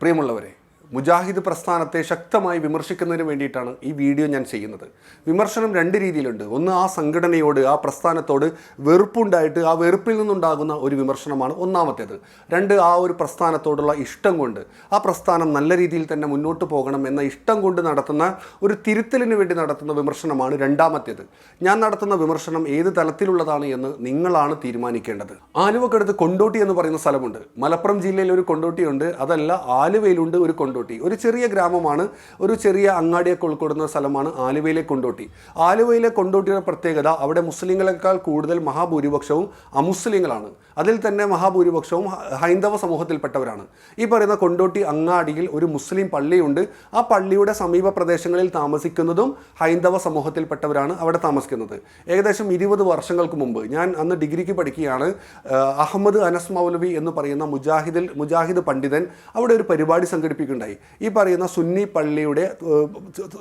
പ്രിയമുള്ളവരെ മുജാഹിദ് പ്രസ്ഥാനത്തെ ശക്തമായി വിമർശിക്കുന്നതിന് വേണ്ടിയിട്ടാണ് ഈ വീഡിയോ ഞാൻ ചെയ്യുന്നത്. വിമർശനം രണ്ട് രീതിയിലുണ്ട്. ഒന്ന് ആ സംഘടനയോട് ആ പ്രസ്ഥാനത്തോട് വെറുപ്പുണ്ടായിട്ട് ആ വെറുപ്പിൽ നിന്നുണ്ടാകുന്ന ഒരു വിമർശനമാണ് ഒന്നാമത്തേത്. രണ്ട് ആ ഒരു പ്രസ്ഥാനത്തോടുള്ള ഇഷ്ടം കൊണ്ട്. ആ പ്രസ്ഥാനം നല്ല രീതിയിൽ തന്നെ മുന്നോട്ട് പോകണം എന്ന ഇഷ്ടം കൊണ്ട് നടത്തുന്ന ഒരു തിരുത്തലിന് വേണ്ടി നടത്തുന്ന വിമർശനമാണ് രണ്ടാമത്തേത്. ഞാൻ നടത്തുന്ന വിമർശനം ഏത് തലത്തിലുള്ളതാണ് എന്ന് നിങ്ങളാണ് തീരുമാനിക്കേണ്ടത്. ആലുവക്കടുത്ത് കൊണ്ടോട്ടി എന്ന് പറയുന്ന സ്ഥലമുണ്ട്. മലപ്പുറം ജില്ലയിൽ ഒരു കൊണ്ടോട്ടിയുണ്ട്. അതല്ല ആലുവയിലുണ്ട് ഒരു കൊണ്ടോട്ടി. ഒരു ചെറിയ ഗ്രാമമാണ് ഒരു ചെറിയ അങ്ങാടിയൊക്കെ ഉൾക്കൊള്ളുന്ന സ്ഥലമാണ് ആലുവയിലെ കൊണ്ടോട്ടി. ആലുവയിലെ കൊണ്ടോട്ടിയുടെ പ്രത്യേകത അവിടെ മുസ്ലിങ്ങളെക്കാൾ കൂടുതൽ മഹാഭൂരിപക്ഷവും അമുസ്ലിങ്ങളാണ്. അതിൽ തന്നെ മഹാഭൂരിപക്ഷവും ഹൈന്ദവ സമൂഹത്തിൽപ്പെട്ടവരാണ്. ഈ പറയുന്ന കൊണ്ടോട്ടി അങ്ങാടിയിൽ ഒരു മുസ്ലിം പള്ളിയുണ്ട്. ആ പള്ളിയുടെ സമീപ പ്രദേശങ്ങളിൽ താമസിക്കുന്നതും ഹൈന്ദവ സമൂഹത്തിൽപ്പെട്ടവരാണ് അവിടെ താമസിക്കുന്നത്. ഏകദേശം ഇരുപത് വർഷങ്ങൾക്ക് മുമ്പ് ഞാൻ അന്ന് ഡിഗ്രിക്ക് പഠിക്കുകയാണ്. അഹമ്മദ് അനസ് മൗലവി എന്ന് പറയുന്ന മുജാഹിദിൽ മുജാഹിദ് പണ്ഡിതൻ അവിടെ ഒരു പരിപാടി സംഘടിപ്പിക്കുകയുണ്ടായി. ഈ പറയുന്ന സുന്നി പള്ളിയുടെ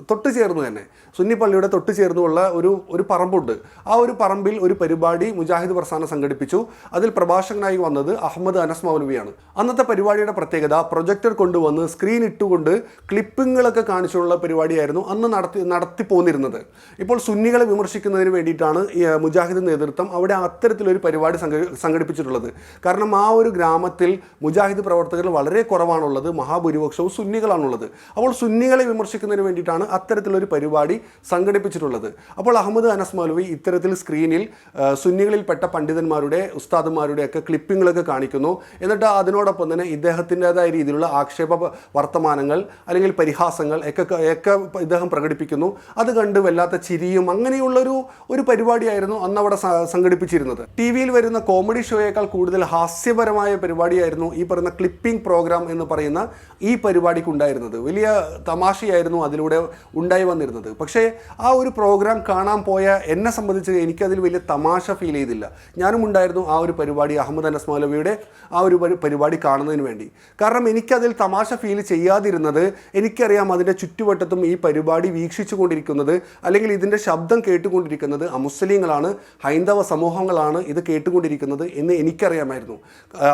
തൊട്ട് ചേർന്ന് തന്നെ സുന്നി പള്ളിയുടെ തൊട്ട് ചേർന്നുള്ള ഒരു ഒരു പറമ്പുണ്ട്. ആ ഒരു പറമ്പിൽ ഒരു പരിപാടി മുജാഹിദ് പ്രസ്ഥാനം സംഘടിപ്പിച്ചു. അതിൽ പ്രഭാഷകനായി വന്നത് അഹമ്മദ് അനസ് മൗലവിയാണ്. അന്നത്തെ പരിപാടിയുടെ പ്രത്യേകത പ്രൊജക്ടർ കൊണ്ടുവന്ന് സ്ക്രീൻ ഇട്ടുകൊണ്ട് ക്ലിപ്പിങ്ങുകളൊക്കെ കാണിച്ചുള്ള പരിപാടിയായിരുന്നു അന്ന് നടത്തി നടത്തി പോന്നിരുന്നത്. ഇപ്പോൾ സുന്നികളെ വിമർശിക്കുന്നതിന് വേണ്ടിയിട്ടാണ് മുജാഹിദ് നേതൃത്വം അവിടെ അത്തരത്തിലൊരു പരിപാടി സംഘ- സംഘടിപ്പിച്ചിട്ടുള്ളത്. കാരണം ആ ഒരു ഗ്രാമത്തിൽ മുജാഹിദ് പ്രവർത്തകർ വളരെ കുറവാണുള്ളത് മഹാഭൂരിപക്ഷവും സുന്നികളാണുള്ളത്. അപ്പോൾ സുന്നികളെ വിമർശിക്കുന്നതിന് വേണ്ടിയിട്ടാണ് അത്തരത്തിലൊരു പരിപാടി സംഘടിപ്പിച്ചിട്ടുള്ളത്. അപ്പോൾ അഹമ്മദ് അനസ് മൗലവി ഇത്തരത്തിൽ സ്ക്രീനിൽ സുന്നികളിൽപ്പെട്ട പണ്ഡിതന്മാരുടെ ഉസ്താദുമാരുടെ ഒക്കെ ക്ലിപ്പിങ്ങുകളൊക്കെ കാണിക്കുന്നു. എന്നിട്ട് അതിനോടൊപ്പം തന്നെ ഇദ്ദേഹത്തിന്റെതായ രീതിയിലുള്ള ആക്ഷേപ വർത്തമാനങ്ങൾ അല്ലെങ്കിൽ പരിഹാസങ്ങൾ ഒക്കെ ഒക്കെ ഇദ്ദേഹം പ്രകടിപ്പിക്കുന്നു. അത് കണ്ട് വല്ലാത്ത ചിരിയും അങ്ങനെയുള്ളൊരു ഒരു പരിപാടിയായിരുന്നു അന്ന് അവിടെ സംഘടിപ്പിച്ചിരുന്നത്. ടി വിയിൽ വരുന്ന കോമഡി ഷോയേക്കാൾ കൂടുതൽ ഹാസ്യപരമായ പരിപാടിയായിരുന്നു ഈ പറയുന്ന ക്ലിപ്പിംഗ് പ്രോഗ്രാം എന്ന് പറയുന്ന ഈ പരിപാടിക്ക് ഉണ്ടായിരുന്നത് വലിയ തമാശയായിരുന്നു അതിലൂടെ ഉണ്ടായി വന്നിരുന്നത്. പക്ഷേ ആ ഒരു പ്രോഗ്രാം കാണാൻ പോയ എന്നെ സംബന്ധിച്ച് എനിക്കതിൽ വലിയ തമാശ ഫീൽ ചെയ്തില്ല. ഞാനും ഉണ്ടായിരുന്നു ആ ഒരു പരിപാടി അഹമ്മദ് അനസ് മൗലവിയുടെ ആ ഒരു പരിപാടി കാണുന്നതിന് വേണ്ടി. കാരണം എനിക്കതിൽ തമാശ ഫീൽ ചെയ്യാതിരുന്നത് എനിക്കറിയാം അതിന്റെ ചുറ്റുവട്ടത്തും ഈ പരിപാടി വീക്ഷിച്ചു കൊണ്ടിരിക്കുന്നത് അല്ലെങ്കിൽ ഇതിന്റെ ശബ്ദം കേട്ടുകൊണ്ടിരിക്കുന്നത് അമുസ്ലിങ്ങളാണ് ഹൈന്ദവ സമൂഹങ്ങളാണ് ഇത് കേട്ടുകൊണ്ടിരിക്കുന്നത് എന്ന് എനിക്കറിയാമായിരുന്നു.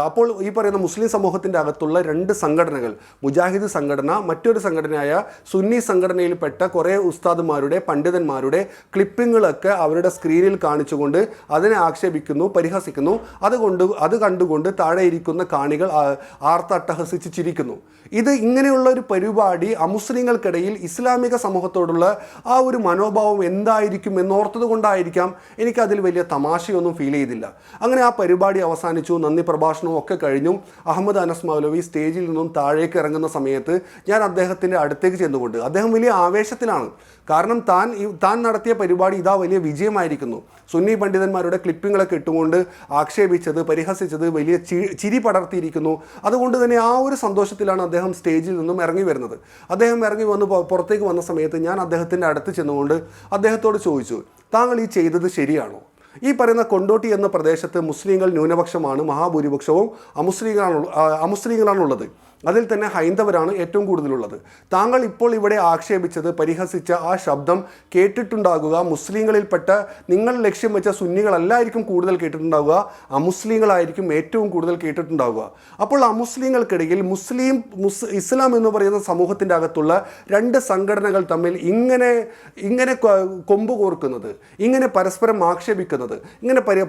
അപ്പോൾ ഈ പറയുന്ന മുസ്ലിം സമൂഹത്തിന്റെ അകത്തുള്ള രണ്ട് സംഘടനകൾ മുജാഹിദ് സംഘടന മറ്റൊരു സംഘടനയായ സുന്നി സംഘടനയിൽപ്പെട്ട കുറേ ഉസ്താദുമാരുടെ പണ്ഡിതന്മാരുടെ ക്ലിപ്പിങ്ങുകളൊക്കെ അവരുടെ സ്ക്രീനിൽ കാണിച്ചുകൊണ്ട് അതിനെ ആക്ഷേപിക്കുന്നു പരിഹസിക്കുന്നു. അതുകൊണ്ട് അത് കണ്ടുകൊണ്ട് താഴെ ഇരിക്കുന്ന കാണികൾ ആർത്തട്ടഹസിച്ച് ചിരിക്കുന്നു ഇത് ഇങ്ങനെയുള്ള ഒരു പരിപാടി അമുസ്ലിങ്ങൾക്കിടയിൽ ഇസ്ലാമിക സമൂഹത്തോടുള്ള ആ ഒരു മനോഭാവം എന്തായിരിക്കും എന്നോർത്തത് കൊണ്ടായിരിക്കാം എനിക്കതിൽ വലിയ തമാശയൊന്നും ഫീൽ ചെയ്തില്ല. അങ്ങനെ ആ പരിപാടി അവസാനിച്ചു നന്ദി പ്രഭാഷണവും ഒക്കെ കഴിഞ്ഞു. അഹമ്മദ് അനസ് മൗലവി സ്റ്റേജിൽ നിന്നും താഴേക്ക് ഇറങ്ങുന്ന സമയത്ത് ഞാൻ അദ്ദേഹത്തിന്റെ അടുത്തേക്ക് ചെന്നുകൊണ്ട് അദ്ദേഹം വലിയ ആവേശത്തിലാണ്. കാരണം താൻ താൻ നടത്തിയ പരിപാടി ഇതാ വലിയ വിജയമായിരിക്കുന്നു. സുന്നി പണ്ഡിതന്മാരുടെ ക്ലിപ്പിങ്ങളൊക്കെ ഇട്ടുകൊണ്ട് ആക്ഷേപിച്ചത് പരിഹസിച്ചത് വലിയ ചിരി പടർത്തിയിരിക്കുന്നു. അതുകൊണ്ട് തന്നെ ആ ഒരു സന്തോഷത്തിലാണ് അദ്ദേഹം സ്റ്റേജിൽ നിന്നും ഇറങ്ങി വരുന്നത്. അദ്ദേഹം ഇറങ്ങി വന്ന് പുറത്തേക്ക് വന്ന സമയത്ത് ഞാൻ അദ്ദേഹത്തിന്റെ അടുത്ത് ചെന്നുകൊണ്ട് അദ്ദേഹത്തോട് ചോദിച്ചു താങ്കൾ ഈ ചെയ്തത് ശരിയാണോ? ഈ പറയുന്ന കൊണ്ടോട്ടി എന്ന പ്രദേശത്ത് മുസ്ലിങ്ങൾ ന്യൂനപക്ഷമാണ് മഹാഭൂരിപക്ഷവും അമുസ്ലിങ്ങളാണ് അമുസ്ലിങ്ങളാണുള്ളത്. അതിൽ തന്നെ ഹൈന്ദവരാണ് ഏറ്റവും കൂടുതലുള്ളത്. താങ്കൾ ഇപ്പോൾ ഇവിടെ ആക്ഷേപിച്ചത് പരിഹസിച്ച ആ ശബ്ദം കേട്ടിട്ടുണ്ടാകുക മുസ്ലിങ്ങളിൽപ്പെട്ട നിങ്ങൾ ലക്ഷ്യം വെച്ച സുന്നികളല്ലായിരിക്കും കൂടുതൽ കേട്ടിട്ടുണ്ടാവുക അമുസ്ലിങ്ങളായിരിക്കും ഏറ്റവും കൂടുതൽ കേട്ടിട്ടുണ്ടാവുക. അപ്പോൾ അമുസ്ലിങ്ങൾക്കിടയിൽ മുസ്ലിം മുസ് ഇസ്ലാം എന്ന് പറയുന്ന സമൂഹത്തിന്റെ അകത്തുള്ള രണ്ട് സംഘടനകൾ തമ്മിൽ ഇങ്ങനെ ഇങ്ങനെ കൊമ്പ് കോർക്കുന്നത് ഇങ്ങനെ പരസ്പരം ആക്ഷേപിക്കുന്നത് ഇങ്ങനെ പരി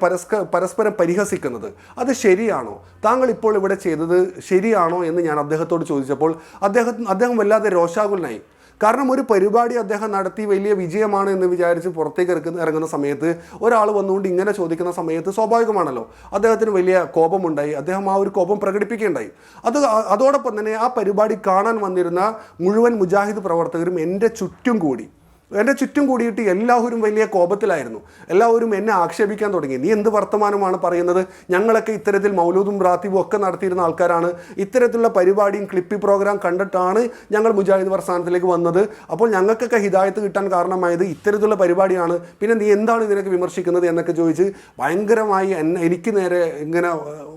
പരസ്പരം പരിഹസിക്കുന്നത് അത് ശരിയാണോ? താങ്കൾ ഇപ്പോൾ ഇവിടെ ചെയ്തത് ശരിയാണോ എന്ന് ഞാൻ അദ്ദേഹത്തോട് ചോദിച്ചപ്പോൾ അദ്ദേഹം അദ്ദേഹം വല്ലാതെ രോഷാകുലനായി. കാരണം ഒരു പരിപാടി അദ്ദേഹം നടത്തി വലിയ വിജയമാണ് എന്ന് വിചാരിച്ച് പുറത്തേക്ക് ഇറക്കുന്ന ഇറങ്ങുന്ന സമയത്ത് ഒരാൾ വന്നുകൊണ്ട് ഇങ്ങനെ ചോദിക്കുന്ന സമയത്ത് സ്വാഭാവികമാണല്ലോ അദ്ദേഹത്തിന് വലിയ കോപമുണ്ടായി. അദ്ദേഹം ആ ഒരു കോപം പ്രകടിപ്പിക്കുകയുണ്ടായി. അത് അതോടൊപ്പം തന്നെ ആ പരിപാടി കാണാൻ വന്നിരുന്ന മുഴുവൻ മുജാഹിദ് പ്രവർത്തകരും എന്റെ ചുറ്റും കൂടി. എന്റെ ചുറ്റും കൂടിയിട്ട് എല്ലാവരും വലിയ കോപത്തിലായിരുന്നു. എല്ലാവരും എന്നെ ആക്ഷേപിക്കാൻ തുടങ്ങി. നീ എന്ത് വർത്തമാനമാണ് പറയുന്നത്? ഞങ്ങളൊക്കെ ഇത്തരത്തിൽ മൗലൂദും റാത്തിബും ഒക്കെ നടത്തിയിരുന്ന ആൾക്കാരാണ്. ഇത്തരത്തിലുള്ള പരിപാടിയും ക്ലിപ്പി പ്രോഗ്രാം കണ്ടിട്ടാണ് ഞങ്ങൾ മുജാഹിദ് പ്രസ്ഥാനത്തിലേക്ക് വന്നത്. അപ്പോൾ ഞങ്ങൾക്കൊക്കെ ഹിദായത്ത് കിട്ടാൻ കാരണമായത് ഇത്തരത്തിലുള്ള പരിപാടിയാണ്. പിന്നെ നീ എന്താണ് ഇതിനൊക്കെ വിമർശിക്കുന്നത് എന്നൊക്കെ ചോദിച്ച് ഭയങ്കരമായി എന്നെ എനിക്ക് നേരെ ഇങ്ങനെ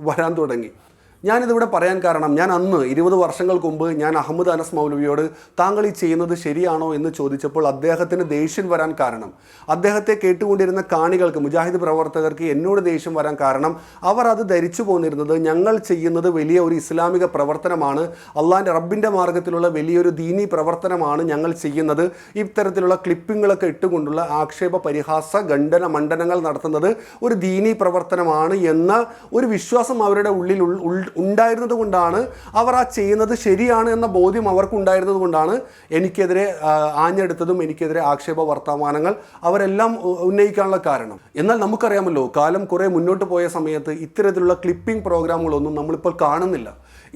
വരാൻ തുടങ്ങി. ഞാനിതിവിടെ പറയാൻ കാരണം ഞാൻ അന്ന് ഇരുപത് വർഷങ്ങൾക്ക് മുമ്പ് ഞാൻ അഹമ്മദ് അനസ് മൗലവിയോട് താങ്കൾ ഈ ചെയ്യുന്നത് ശരിയാണോ എന്ന് ചോദിച്ചപ്പോൾ അദ്ദേഹത്തിന് ദേഷ്യം വരാൻ കാരണം. അദ്ദേഹത്തെ കേട്ടുകൊണ്ടിരുന്ന കാണികൾക്ക് മുജാഹിദ് പ്രവർത്തകർക്ക് എന്നോട് ദേഷ്യം വരാൻ കാരണം അവർ അത് ധരിച്ചു പോന്നിരുന്നത് ഞങ്ങൾ ചെയ്യുന്നത് വലിയ ഒരു ഇസ്ലാമിക പ്രവർത്തനമാണ്. അള്ളാന്റെ റബ്ബിന്റെ മാർഗത്തിലുള്ള വലിയൊരു ദീനി പ്രവർത്തനമാണ് ഞങ്ങൾ ചെയ്യുന്നത്. ഇത്തരത്തിലുള്ള ക്ലിപ്പിങ്ങുകളൊക്കെ ഇട്ടുകൊണ്ടുള്ള ആക്ഷേപ പരിഹാസ ഖണ്ഡന മണ്ഡനങ്ങൾ നടത്തുന്നത് ഒരു ദീനി പ്രവർത്തനമാണ് എന്ന ഒരു വിശ്വാസം അവരുടെ ഉള്ളിൽ ഉൾ- ഉണ്ടായിരുന്നത് കൊണ്ടാണ് അവർ ആ ചെയ്യുന്നത് ശരിയാണ് എന്ന ബോധ്യം അവർക്ക് ഉണ്ടായിരുന്നത് കൊണ്ടാണ് എനിക്കെതിരെ ആഞ്ഞെടുത്തതും എനിക്കെതിരെ ആക്ഷേപ വർത്തമാനങ്ങൾ അവരെല്ലാം ഉന്നയിക്കാനുള്ള കാരണം. എന്നാൽ നമുക്കറിയാമല്ലോ കാലം കുറേ മുന്നോട്ട് പോയ സമയത്ത് ഇത്തരത്തിലുള്ള ക്ലിപ്പിംഗ് പ്രോഗ്രാമുകളൊന്നും നമ്മളിപ്പോൾ കാണുന്നില്ല.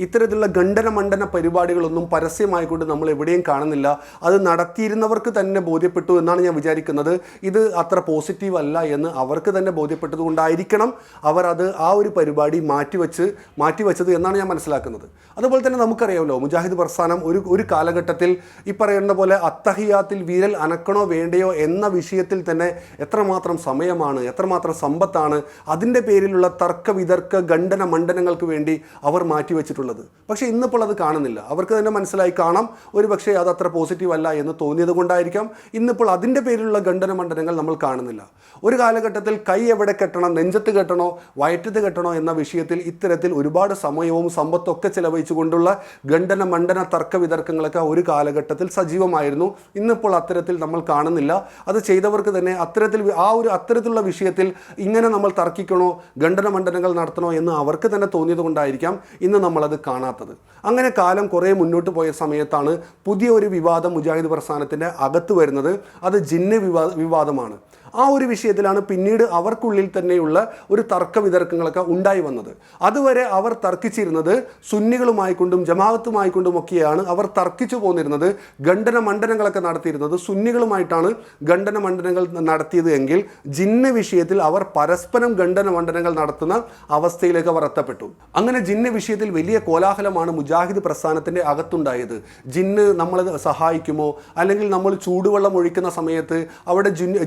ഇത്തരത്തിലുള്ള ഖണ്ഡന മണ്ഡന പരിപാടികളൊന്നും പരസ്യമായിക്കൊണ്ട് നമ്മൾ എവിടെയും കാണുന്നില്ല. അത് നടത്തിയിരുന്നവർക്ക് തന്നെ ബോധ്യപ്പെട്ടു എന്നാണ് ഞാൻ വിചാരിക്കുന്നത്. ഇത് അത്ര പോസിറ്റീവ് അല്ല എന്ന് അവർക്ക് തന്നെ ബോധ്യപ്പെട്ടതുകൊണ്ടായിരിക്കണം അവർ അത് ആ ഒരു പരിപാടി മാറ്റിവെച്ച് മാറ്റിവെച്ചത് എന്നാണ് ഞാൻ മനസ്സിലാക്കുന്നത്. അതുപോലെ തന്നെ നമുക്കറിയാമല്ലോ മുജാഹിദ് പ്രസ്ഥാനം ഒരു ഒരു കാലഘട്ടത്തിൽ ഈ പറയുന്ന പോലെ അത്തഹിയാത്തിൽ വിരൽ അനക്കണോ വേണ്ടയോ എന്ന വിഷയത്തിൽ തന്നെ എത്രമാത്രം സമയമാണ് എത്രമാത്രം സമ്പത്താണ് അതിന്റെ പേരിലുള്ള തർക്ക വിതർക്ക ഖണ്ഡന മണ്ഡനങ്ങൾക്ക് വേണ്ടി അവർ മാറ്റിവെച്ചിട്ടുള്ളത് പക്ഷേ ഇന്നിപ്പോൾ അത് കാണുന്നില്ല. അവർക്ക് തന്നെ മനസ്സിലായി കാണാം ഒരു പക്ഷേ അത് അത്ര പോസിറ്റീവ് അല്ല എന്ന് തോന്നിയത് കൊണ്ടായിരിക്കാം. ഇന്നിപ്പോൾ അതിന്റെ പേരിലുള്ള ഖണ്ഡന മണ്ഡലങ്ങൾ നമ്മൾ കാണുന്നില്ല. ഒരു കാലഘട്ടത്തിൽ കൈ എവിടെ കെട്ടണം നെഞ്ചത്ത് കെട്ടണോ വയറ്റത്ത് കെട്ടണോ എന്ന വിഷയത്തിൽ ഇത്തരത്തിൽ ഒരുപാട് സമയവും സമ്പത്തൊക്കെ ചെലവഴിച്ചുകൊണ്ടുള്ള ഖണ്ഡന മണ്ഡന തർക്ക വിതർക്കങ്ങളൊക്കെ ഒരു കാലഘട്ടത്തിൽ സജീവമായിരുന്നു. ഇന്നിപ്പോൾ അത്തരത്തിൽ നമ്മൾ കാണുന്നില്ല. അത് ചെയ്തവർക്ക് തന്നെ അത്തരത്തിൽ ആ ഒരു അത്തരത്തിലുള്ള വിഷയത്തിൽ ഇങ്ങനെ നമ്മൾ തർക്കിക്കണോ ഖണ്ഡന മണ്ഡനങ്ങൾ നടത്തണോ എന്ന് അവർക്ക് തന്നെ തോന്നിയത് കൊണ്ടായിരിക്കാം ഇന്ന് നമ്മളത് കാണാത്തത്. അങ്ങനെ കാലം കുറേ മുന്നോട്ട് പോയ സമയത്താണ് പുതിയ ഒരു വിവാദം മുജാഹിദ് പ്രസ്ഥാനത്തിന്റെ അകത്ത് വരുന്നത്. അത് ജിന്ന് വിവാ വിവാദമാണ്. ആ ഒരു വിഷയത്തിലാണ് പിന്നീട് അവർക്കുള്ളിൽ തന്നെയുള്ള ഒരു തർക്ക വിതർക്കങ്ങളൊക്കെ ഉണ്ടായി വന്നത്. അതുവരെ അവർ തർക്കിച്ചിരുന്നത് സുന്നികളുമായിക്കൊണ്ടും ജമാഅത്തുമായിക്കൊണ്ടും ഒക്കെയാണ് അവർ തർക്കിച്ചു പോന്നിരുന്നത് ഖണ്ഡന മണ്ഡലങ്ങളൊക്കെ നടത്തിയിരുന്നത് സുന്നികളുമായിട്ടാണ് ഖണ്ഡന മണ്ഡലങ്ങൾ നടത്തിയത് എങ്കിൽ ജിന്ന വിഷയത്തിൽ അവർ പരസ്പരം ഖണ്ഡന മണ്ഡലങ്ങൾ നടത്തുന്ന അവസ്ഥയിലേക്ക് അവർ എത്തപ്പെട്ടു. അങ്ങനെ ജിന്ന വിഷയത്തിൽ വലിയ കോലാഹലമാണ് മുജാഹിദ് പ്രസ്ഥാനത്തിന്റെ അകത്തുണ്ടായത്. ജിന്ന് നമ്മളെ സഹായിക്കുമോ? അല്ലെങ്കിൽ നമ്മൾ ചൂടുവെള്ളം ഒഴിക്കുന്ന സമയത്ത് അവിടെ ജിന്ന്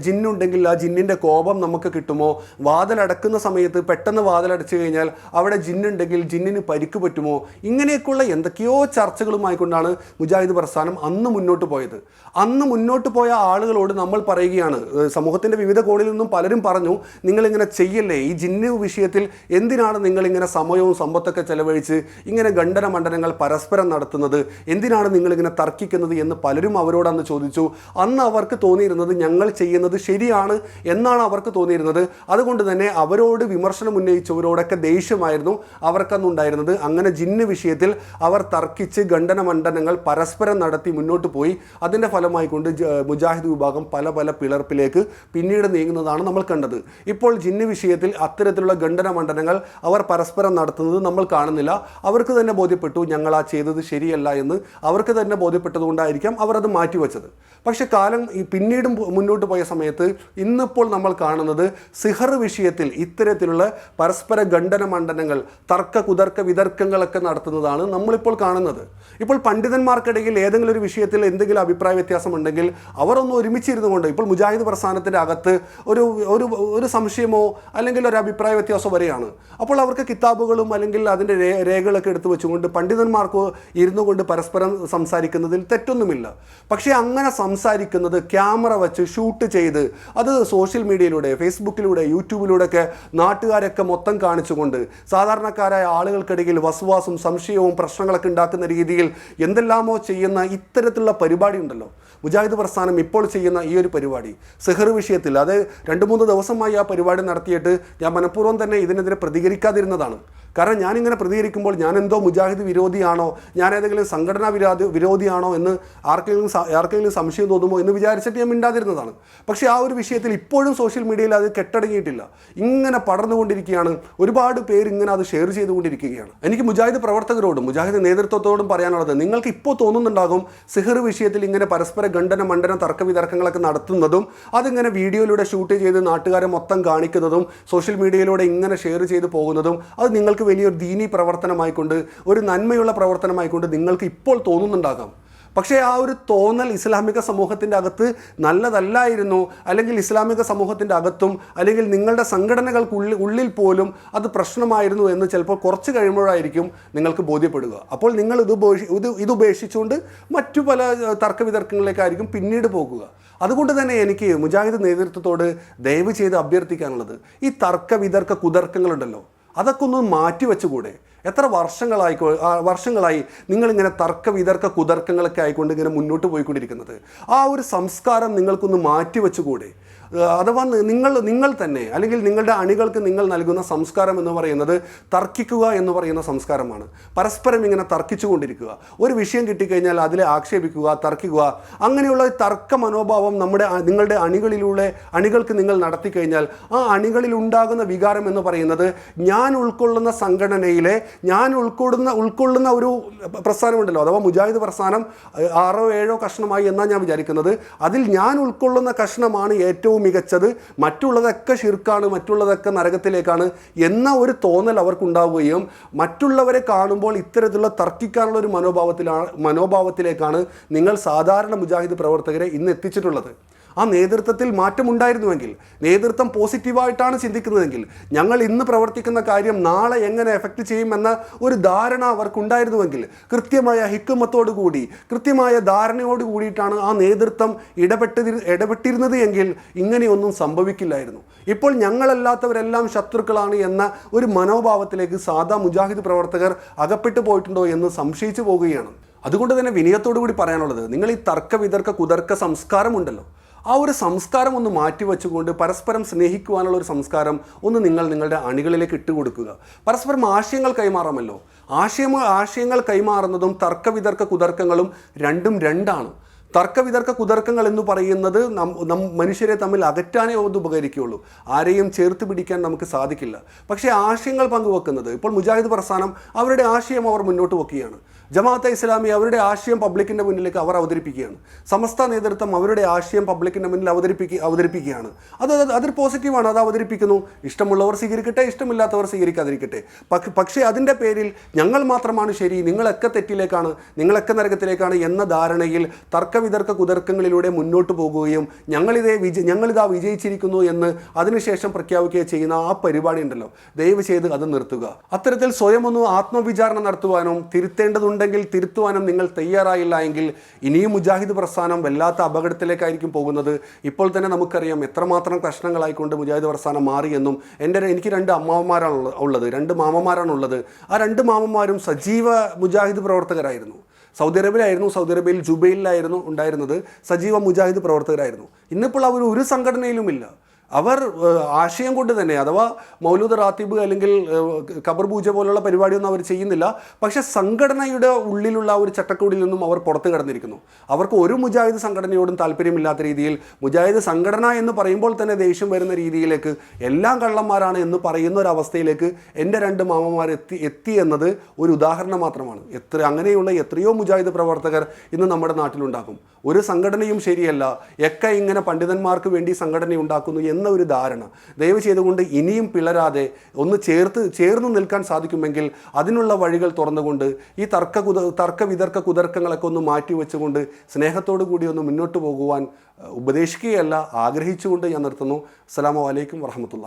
ജിന്നുണ്ടെങ്കിൽ ആ ജിന്നിന്റെ കോപം നമുക്ക് കിട്ടുമോ? വാതിലടക്കുന്ന സമയത്ത് പെട്ടെന്ന് വാതിലടച്ചു കഴിഞ്ഞാൽ അവിടെ ജിന്നുണ്ടെങ്കിൽ ജിന്നിന് പരിക്ക് പറ്റുമോ? ഇങ്ങനെയൊക്കെയുള്ള എന്തൊക്കെയോ ചർച്ചകളുമായി കൊണ്ടാണ് മുജാഹിദ് പ്രസ്ഥാനം അന്ന് മുന്നോട്ട് പോയത്. അന്ന് മുന്നോട്ട് പോയ ആളുകളോട് നമ്മൾ പറയുകയാണ് സമൂഹത്തിന്റെ വിവിധ കോണിൽ നിന്നും പലരും പറഞ്ഞു നിങ്ങളിങ്ങനെ ചെയ്യല്ലേ? ഈ ജിന്ന് വിഷയത്തിൽ എന്തിനാണ് നിങ്ങളിങ്ങനെ സമയവും സമ്പത്തൊക്കെ ചെലവഴിച്ച് ഇങ്ങനെ ഖണ്ഡന മണ്ഡലങ്ങൾ പരസ്പരം നടത്തുന്നത്? എന്തിനാണ് നിങ്ങളിങ്ങനെ തർക്കിക്കുന്നത്? എന്ന് പലരും അവരോടന്ന് ചോദിച്ചു. അന്ന് അവർക്ക് തോന്നിയിരുന്നത് ഞങ്ങൾ ചെയ്യുന്നത് ശരിയാണ് എന്നാണ് അവർക്ക് തോന്നിയിരുന്നത്. അതുകൊണ്ട് തന്നെ അവരോട് വിമർശനം ഉന്നയിച്ചവരോടൊക്കെ ദേഷ്യമായിരുന്നു അവർക്കന്നുണ്ടായിരുന്നത്. അങ്ങനെ ജിന്ന് വിഷയത്തിൽ അവർ തർക്കിച്ച് ഖണ്ഡന മണ്ഡനങ്ങൾ പരസ്പരം നടത്തി മുന്നോട്ട് പോയി. അതിന്റെ ഫലമായി കൊണ്ട് മുജാഹിദ് വിഭാഗം പല പല പിളർപ്പിലേക്ക് പിന്നീട് നീങ്ങുന്നതാണ് നമ്മൾ കണ്ടത്. ഇപ്പോൾ ജിന്ന് വിഷയത്തിൽ അത്തരത്തിലുള്ള ഖണ്ഡന മണ്ഡനങ്ങൾ അവർ പരസ്പരം നടത്തുന്നത് നമ്മൾ കാണുന്നില്ല. അവർക്ക് തന്നെ ബോധ്യപ്പെട്ടു ഞങ്ങൾ ആ ചെയ്തത് ശരിയല്ല എന്ന് അവർക്ക് തന്നെ ബോധ്യപ്പെട്ടതുകൊണ്ടായിരിക്കാം അവർ അത് മാറ്റിവെച്ചത്. പക്ഷേ കാലം പിന്നീടും മുന്നോട്ട് പോയ സമയത്ത് ഇന്നിപ്പോൾ നമ്മൾ കാണുന്നത് സിഹർ വിഷയത്തിൽ ഇത്തരത്തിലുള്ള പരസ്പര ഖണ്ഡന മണ്ഡനങ്ങൾ തർക്ക കുതർക്ക വിതർക്കങ്ങളൊക്കെ നടത്തുന്നതാണ് നമ്മളിപ്പോൾ കാണുന്നത്. ഇപ്പോൾ പണ്ഡിതന്മാർക്കിടയിൽ ഏതെങ്കിലും ഒരു വിഷയത്തിൽ എന്തെങ്കിലും അഭിപ്രായ വ്യത്യാസം ഉണ്ടെങ്കിൽ അവർ ഒന്ന് ഒരുമിച്ചിരുന്നു കൊണ്ട് ഇപ്പോൾ മുജാഹിദ് പ്രസ്ഥാനത്തിന്റെ അകത്ത് ഒരു ഒരു ഒരു സംശയമോ അല്ലെങ്കിൽ ഒരു അഭിപ്രായ വ്യത്യാസമോ വരെയാണ്. അപ്പോൾ അവർക്ക് കിതാബുകളും അല്ലെങ്കിൽ അതിന്റെ രേഖകളൊക്കെ എടുത്തു വെച്ചുകൊണ്ട് പണ്ഡിതന്മാർക്ക് ഇരുന്നു കൊണ്ട് പരസ്പരം സംസാരിക്കുന്നതിൽ തെറ്റൊന്നുമില്ല. പക്ഷേ അങ്ങനെ സംസാരിക്കുന്നത് ക്യാമറ വെച്ച് ഷൂട്ട് ചെയ്ത് അത് സോഷ്യൽ മീഡിയയിലൂടെ ഫേസ്ബുക്കിലൂടെ യൂട്യൂബിലൂടെയൊക്കെ നാട്ടുകാരൊക്കെ മൊത്തം കാണിച്ചുകൊണ്ട് സാധാരണക്കാരായ ആളുകൾക്കിടയിൽ വസുവാസും സംശയവും പ്രശ്നങ്ങളൊക്കെ ഉണ്ടാക്കുന്ന രീതിയിൽ എന്തെല്ലാമോ ചെയ്യുന്ന ഇത്തരത്തിലുള്ള പരിപാടി ഉണ്ടല്ലോ. മുജാഹിദ് പ്രസ്ഥാനം ഇപ്പോൾ ചെയ്യുന്ന ഈ ഒരു പരിപാടി സെഹർ വിഷയത്തിൽ. അത് രണ്ട് മൂന്ന് ദിവസമായി ആ പരിപാടി നടത്തിയിട്ട് ഞാൻ മനഃപൂർവം തന്നെ ഇതിനെതിരെ പ്രതികരിക്കാതിരുന്നതാണ്. കാരണം ഞാനിങ്ങനെ പ്രതികരിക്കുമ്പോൾ ഞാൻ എന്തോ മുജാഹിദ് വിരോധിയാണോ ഞാൻ ഏതെങ്കിലും സംഘടനാ വിരോധി വിരോധിയാണോ എന്ന് ആർക്കെങ്കിലും ആർക്കെങ്കിലും സംശയം തോന്നുമോ എന്ന് വിചാരിച്ചിട്ട് ഞാൻ മിണ്ടാതിരുന്നതാണ്. പക്ഷേ ആ ഒരു വിഷയത്തിൽ ഇപ്പോഴും സോഷ്യൽ മീഡിയയിൽ അത് കെട്ടടങ്ങിയിട്ടില്ല. ഇങ്ങനെ പടർന്നുകൊണ്ടിരിക്കുകയാണ്. ഒരുപാട് പേര് ഇങ്ങനെ അത് ഷെയർ ചെയ്തുകൊണ്ടിരിക്കുകയാണ്. എനിക്ക് മുജാഹിദ് പ്രവർത്തകരോടും മുജാഹിദ് നേതൃത്വത്തോടും പറയാനുള്ളത് നിങ്ങൾക്ക് ഇപ്പോൾ തോന്നുന്നുണ്ടാകും സിഹർ വിഷയത്തിൽ ഇങ്ങനെ പരസ്പര ഖണ്ഡന മണ്ഡന തർക്ക വിതർക്കങ്ങളൊക്കെ നടത്തുന്നതും അതിങ്ങനെ വീഡിയോയിലൂടെ ഷൂട്ട് ചെയ്ത് നാട്ടുകാരെ മൊത്തം കാണിക്കുന്നതും സോഷ്യൽ മീഡിയയിലൂടെ ഇങ്ങനെ ഷെയർ ചെയ്ത് പോകുന്നതും അത് നിങ്ങൾക്ക് വലിയൊരു ദീനി പ്രവർത്തനമായിക്കൊണ്ട് ഒരു നന്മയുള്ള പ്രവർത്തനമായിക്കൊണ്ട് നിങ്ങൾക്ക് ഇപ്പോൾ തോന്നുന്നുണ്ടാകാം. പക്ഷേ ആ ഒരു തോന്നൽ ഇസ്ലാമിക സമൂഹത്തിന്റെ അകത്ത് നല്ലതല്ലായിരുന്നു. അല്ലെങ്കിൽ ഇസ്ലാമിക സമൂഹത്തിന്റെ അകത്തും അല്ലെങ്കിൽ നിങ്ങളുടെ സംഘടനകൾക്കുള്ളിൽ ഉള്ളിൽ പോലും അത് പ്രശ്നമായിരുന്നു എന്ന് ചിലപ്പോൾ കുറച്ച് കഴിയുമ്പോഴായിരിക്കും നിങ്ങൾക്ക് ബോധ്യപ്പെടുക. അപ്പോൾ നിങ്ങൾ ഇത് ഇത് ഇത് ഉപേക്ഷിച്ചുകൊണ്ട് മറ്റു പല തർക്കവിതർക്കങ്ങളിലേക്കായിരിക്കും പിന്നീട് പോകുക. അതുകൊണ്ട് തന്നെ എനിക്ക് മുജാഹിദ് നേതൃത്വത്തോട് ദയവ് ചെയ്ത് അഭ്യർത്ഥിക്കാനുള്ളത് ഈ തർക്ക വിതർക്ക കുതർക്കങ്ങളുണ്ടല്ലോ അതൊക്കെ ഒന്ന് മാറ്റിവെച്ചുകൂടെ. എത്ര വർഷങ്ങളായി വർഷങ്ങളായി നിങ്ങളിങ്ങനെ തർക്ക വിതർക്ക കുതർക്കങ്ങളൊക്കെ ആയിക്കൊണ്ട് ഇങ്ങനെ മുന്നോട്ട് പോയിക്കൊണ്ടിരിക്കുന്നത്? ആ ഒരു സംസ്കാരം നിങ്ങൾക്കൊന്ന് മാറ്റിവെച്ചുകൂടെ? അഥവാ നിങ്ങൾ നിങ്ങൾ തന്നെ അല്ലെങ്കിൽ നിങ്ങളുടെ അണികൾക്ക് നിങ്ങൾ നൽകുന്ന സംസ്കാരം എന്ന് പറയുന്നത് തർക്കിക്കുക എന്ന് പറയുന്ന സംസ്കാരമാണ്. പരസ്പരം ഇങ്ങനെ തർക്കിച്ചുകൊണ്ടിരിക്കുക ഒരു വിഷയം കിട്ടിക്കഴിഞ്ഞാൽ അതിലെ ആക്ഷേപിക്കുക തർക്കിക്കുക അങ്ങനെയുള്ള തർക്ക മനോഭാവം നമ്മുടെ നിങ്ങളുടെ അണികളിലൂടെ അണികൾക്ക് നിങ്ങൾ നടത്തി കഴിഞ്ഞാൽ ആ അണികളിൽ ഉണ്ടാകുന്ന വികാരം എന്ന് പറയുന്നത് ഞാൻ ഉൾക്കൊള്ളുന്ന സംഘടനയിലെ ഞാൻ ഉൾക്കൊള്ളുന്ന ഉൾക്കൊള്ളുന്ന ഒരു പ്രസ്ഥാനമുണ്ടല്ലോ. അഥവാ മുജാഹിദ് പ്രസ്ഥാനം ആറോ ഏഴോ കഷ്ണമായി എന്നാണ് ഞാൻ വിചാരിക്കുന്നത്. അതിൽ ഞാൻ ഉൾക്കൊള്ളുന്ന കഷ്ണമാണ് ഏറ്റവും മികച്ചത് മറ്റുള്ളതൊക്കെ ഷിർക്കാണ് മറ്റുള്ളതൊക്കെ നരകത്തിലേക്കാണ് എന്ന ഒരു തോന്നൽ അവർക്കുണ്ടാവുകയും മറ്റുള്ളവരെ കാണുമ്പോൾ ഇത്തരത്തിലുള്ള തർക്കിക്കാനുള്ള ഒരു മനോഭാവത്തിലാണ് മനോഭാവത്തിലേക്കാണ് നിങ്ങൾ സാധാരണ മുജാഹിദ് പ്രവർത്തകരെ ഇന്ന് എത്തിച്ചിട്ടുള്ളത്. ആ നേതൃത്വത്തിൽ മാറ്റമുണ്ടായിരുന്നുവെങ്കിൽ നേതൃത്വം പോസിറ്റീവായിട്ടാണ് ചിന്തിക്കുന്നതെങ്കിൽ ഞങ്ങൾ ഇന്ന് പ്രവർത്തിക്കുന്ന കാര്യം നാളെ എങ്ങനെ എഫക്റ്റ് ചെയ്യുമെന്ന ഒരു ധാരണ അവർക്കുണ്ടായിരുന്നുവെങ്കിൽ കൃത്യമായ ഹിക്കുമത്തോടുകൂടി കൃത്യമായ ധാരണയോട് കൂടിയിട്ടാണ് ആ നേതൃത്വം ഇടപെട്ടതി ഇടപെട്ടിരുന്നത് എങ്കിൽ ഇങ്ങനെയൊന്നും സംഭവിക്കില്ലായിരുന്നു. ഇപ്പോൾ ഞങ്ങളല്ലാത്തവരെല്ലാം ശത്രുക്കളാണ് എന്ന ഒരു മനോഭാവത്തിലേക്ക് സാധാ മുജാഹിദ് പ്രവർത്തകർ അകപ്പെട്ടു പോയിട്ടുണ്ടോ എന്ന് സംശയിച്ചു പോകുകയാണ് അതുകൊണ്ട് തന്നെ വിനയത്തോടു കൂടി പറയാനുള്ളത് നിങ്ങൾ ഈ തർക്ക വിതർക്ക കുതർക്ക സംസ്കാരമുണ്ടല്ലോ. ആ ഒരു സംസ്കാരം ഒന്ന് മാറ്റിവെച്ചുകൊണ്ട് പരസ്പരം സ്നേഹിക്കുവാനുള്ള ഒരു സംസ്കാരം ഒന്ന് നിങ്ങൾ നിങ്ങളുടെ അണികളിലേക്ക് ഇട്ടുകൊടുക്കുക പരസ്പരം ആശയങ്ങൾ കൈമാറാമല്ലോ. ആശയ ആശയങ്ങൾ കൈമാറുന്നതും തർക്കവിതർക്ക കുതർക്കങ്ങളും രണ്ടും രണ്ടാണ്. തർക്ക വിതർക്ക കുതർക്കങ്ങൾ എന്ന് പറയുന്നത് നം മനുഷ്യരെ തമ്മിൽ അകറ്റാനേ അത് ഉപകരിക്കുകയുള്ളൂ. ആരെയും ചേർത്ത് പിടിക്കാൻ നമുക്ക് സാധിക്കില്ല. പക്ഷേ ആശയങ്ങൾ പങ്കുവെക്കുന്നത് ഇപ്പോൾ മുജാഹിദ് പ്രസ്ഥാനം അവരുടെ ആശയം അവർ മുന്നോട്ട് വെക്കുകയാണ്. ജമാഅത്തെ ഇസ്ലാമി അവരുടെ ആശയം പബ്ലിക്കിന്റെ മുന്നിലേക്ക് അവർ അവതരിപ്പിക്കുകയാണ്. സമസ്ത നേതൃത്വം അവരുടെ ആശയം പബ്ലിക്കിന്റെ മുന്നിൽ അവതരിപ്പിക്കുക അവതരിപ്പിക്കുകയാണ്. അത് അത് അതൊരു പോസിറ്റീവാണ്. അത് അവതരിപ്പിക്കുന്നു. ഇഷ്ടമുള്ളവർ സ്വീകരിക്കട്ടെ ഇഷ്ടമില്ലാത്തവർ സ്വീകരിക്കാതിരിക്കട്ടെ. പക്ഷേ അതിന്റെ പേരിൽ ഞങ്ങൾ മാത്രമാണ് ശരി നിങ്ങളൊക്കെ തെറ്റിലേക്കാണ് നിങ്ങളൊക്കെ നരകത്തിലേക്കാണ് എന്ന ധാരണയിൽ തർക്കവിതർക്ക കുതർക്കങ്ങളിലൂടെ മുന്നോട്ട് പോകുകയും ഞങ്ങളിതേ വിജ ഞങ്ങളിതാ വിജയിച്ചിരിക്കുന്നു എന്ന് അതിനുശേഷം പ്രഖ്യാപിക്കുകയും ചെയ്യുന്ന ആ പരിപാടി ഉണ്ടല്ലോ. ദയവ് ചെയ്ത് അത് നിർത്തുക. അത്തരത്തിൽ സ്വയം ഒന്ന് ആത്മവിചാരണ നടത്തുവാനും തിരുത്തേണ്ടതുണ്ടെങ്കിൽ തിരുത്തുവാനും നിങ്ങൾ തയ്യാറായില്ല എങ്കിൽ ഇനിയും മുജാഹിദ് പ്രസ്ഥാനം വല്ലാത്ത അപകടത്തിലേക്കായിരിക്കും പോകുന്നത്. ഇപ്പോൾ തന്നെ നമുക്കറിയാം എത്രമാത്രം കഷ്ണങ്ങളായിക്കൊണ്ട് മുജാഹിദ് പ്രസ്ഥാനം മാറിയെന്നും എന്റെ എനിക്ക് രണ്ട് അമ്മാവന്മാരാണ് ഉള്ളത്. രണ്ട് മാമന്മാരാണുള്ളത് ആ രണ്ട് മാമന്മാരും സജീവ മുജാഹിദ് പ്രവർത്തകരായിരുന്നു. സൗദി അറേബ്യയിലായിരുന്നു സൗദി അറേബ്യയിൽ ജുബൈലിലായിരുന്നു ഉണ്ടായിരുന്നത്. സജീവ മുജാഹിദ് പ്രവർത്തകരായിരുന്നു. ഇന്നിപ്പോൾ അവർ ഒരു സംഘടനയിലുമില്ല. അവർ ആശയം കൊണ്ട് തന്നെ അഥവാ മൗലൂദ് റാത്തിബ് അല്ലെങ്കിൽ ഖബർ പൂജ പോലുള്ള പരിപാടിയൊന്നും അവർ ചെയ്യുന്നില്ല. പക്ഷെ സംഘടനയുടെ ഉള്ളിലുള്ള ഒരു ചട്ടക്കൂടിൽ നിന്നും അവർ പുറത്തു കടന്നിരിക്കുന്നു. അവർക്ക് ഒരു മുജാഹിദ് സംഘടനയോടും താല്പര്യമില്ലാത്ത രീതിയിൽ മുജാഹിദ് സംഘടന എന്ന് പറയുമ്പോൾ തന്നെ ദേഷ്യം വരുന്ന രീതിയിലേക്ക് എല്ലാം കള്ളന്മാരാണ് എന്ന് പറയുന്ന ഒരു അവസ്ഥയിലേക്ക് എന്റെ രണ്ട് മാമന്മാർ എത്തി എത്തി എന്നത് ഒരു ഉദാഹരണം മാത്രമാണ്. എത്ര അങ്ങനെയുള്ള എത്രയോ മുജാഹിദ് പ്രവർത്തകർ ഇന്ന് നമ്മുടെ നാട്ടിലുണ്ടാകും. ഒരു സംഘടനയും ശരിയല്ല. എക്ക ഇങ്ങനെ പണ്ഡിതന്മാർക്ക് വേണ്ടി സംഘടന ഉണ്ടാക്കുന്നു എന്ന ഒരു ധാരണ ദയവ് ചെയ്തുകൊണ്ട് ഇനിയും പിളരാതെ ഒന്ന് ചേർത്ത് ചേർന്ന് നിൽക്കാൻ സാധിക്കുമെങ്കിൽ അതിനുള്ള വഴികൾ തുറന്നുകൊണ്ട് ഈ തർക്ക കുത തർക്ക വിതർക്ക കുതർക്കങ്ങളൊക്കെ ഒന്ന് മാറ്റി വെച്ചുകൊണ്ട് സ്നേഹത്തോടു കൂടി ഒന്ന് മുന്നോട്ട് പോകുവാൻ ഉപദേശിക്കുകയല്ല ആഗ്രഹിച്ചുകൊണ്ട് ഞാൻ നിർത്തുന്നു. അസ്സലാമു അലൈക്കും വറഹമത്തുള്ള